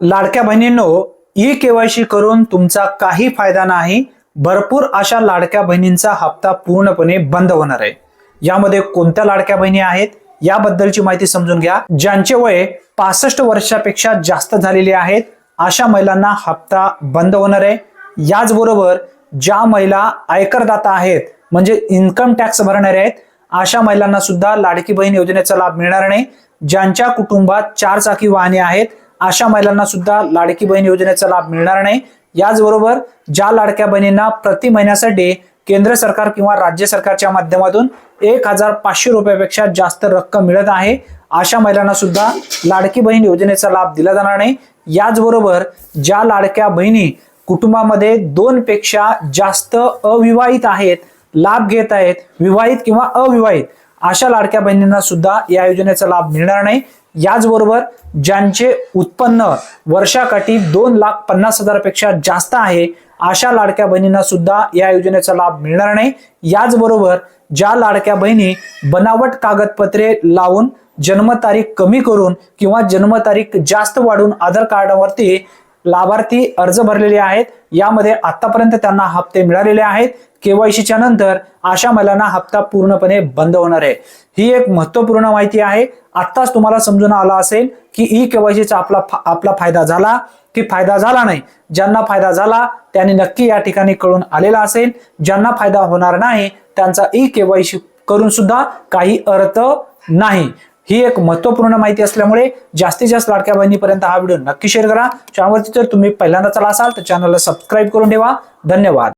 लाडक्या बहिणींनो e KYC करून तुमचा काही फायदा नाही. भरपूर अशा लाडक्या बहिणींचा हप्ता पूर्णपणे बंद होणार आहे. यामध्ये कोणत्या लाडक्या बहिणी आहेत याबद्दलची माहिती समजून घ्या. ज्यांचे वय पासष्ट वर्षापेक्षा जास्त झालेले आहेत अशा महिलांना हप्ता बंद होणार आहे. याचबरोबर ज्या महिला आयकरदाता आहेत म्हणजे इन्कम टॅक्स भरणारे आहेत अशा महिलांना सुद्धा लाडकी बहीण योजनेचा लाभ मिळणार नाही. ज्यांच्या कुटुंबात चार चाकी वाहने आहेत अशा महिलांना सुद्धा लाडकी बहीण योजनेचा लाभ मिळणार नाही. याचबरोबर ज्या लाडक्या बहिणींना प्रति महिन्यासाठी केंद्र सरकार किंवा राज्य सरकारच्या माध्यमातून एक हजार पाचशे रुपयापेक्षा जास्त रक्कम मिळत आहे. अशा महिलांना सुद्धा लाडकी बहीण योजनेचा लाभ दिला जाणार नाही. याचबरोबर ज्या लाडक्या बहिणी कुटुंबामध्ये दोन पेक्षा जास्त अविवाहित आहेत लाभ घेत आहेत विवाहित किंवा अविवाहित अशा लाडक्या बहिणींना सुद्धा या योजनेचा लाभ मिळणार नाही. याचबरोबर ज्यांचे उत्पन्न वर्षाकाठी दोन लाख पन्नास हजारपेक्षा जास्त आहे अशा लाडक्या बहिणींना सुद्धा या योजनेचा लाभ मिळणार नाही. याचबरोबर ज्या लाडक्या बहिणी बनावट कागदपत्रे लावून जन्मतारीख कमी करून किंवा जन्मतारीख जास्त वाढून आधार कार्डावरती लाभार्थी अर्ज भरलेले आहेत. यामध्ये आतापर्यंत त्यांना हप्ते मिळालेले आहेत. केवायसीच्या नंतर अशा महिलांना हप्ता पूर्णपणे बंद होणार आहे. ही एक महत्त्वपूर्ण माहिती आहे. आत्ताच तुम्हाला समजून आला असेल की ई केवायसीचा आपला फा- आपला फायदा झाला की फायदा झाला नाही? ज्यांना फायदा झाला त्यांनी नक्की या ठिकाणी कळून आलेला असेल. ज्यांना फायदा होणार नाही त्यांचा ई केवायसी करून सुद्धा काही अर्थ नाही. ही एक महत्त्वपूर्ण माहिती असल्यामुळे जास्तीत जास्त लाडक्या बहिणीपर्यंत हा व्हिडिओ नक्की शेअर करा. चॅनलवरती जर तुम्ही पहिल्यांदा चला असाल तर चॅनलला सबस्क्राईब करून ठेवा. धन्यवाद.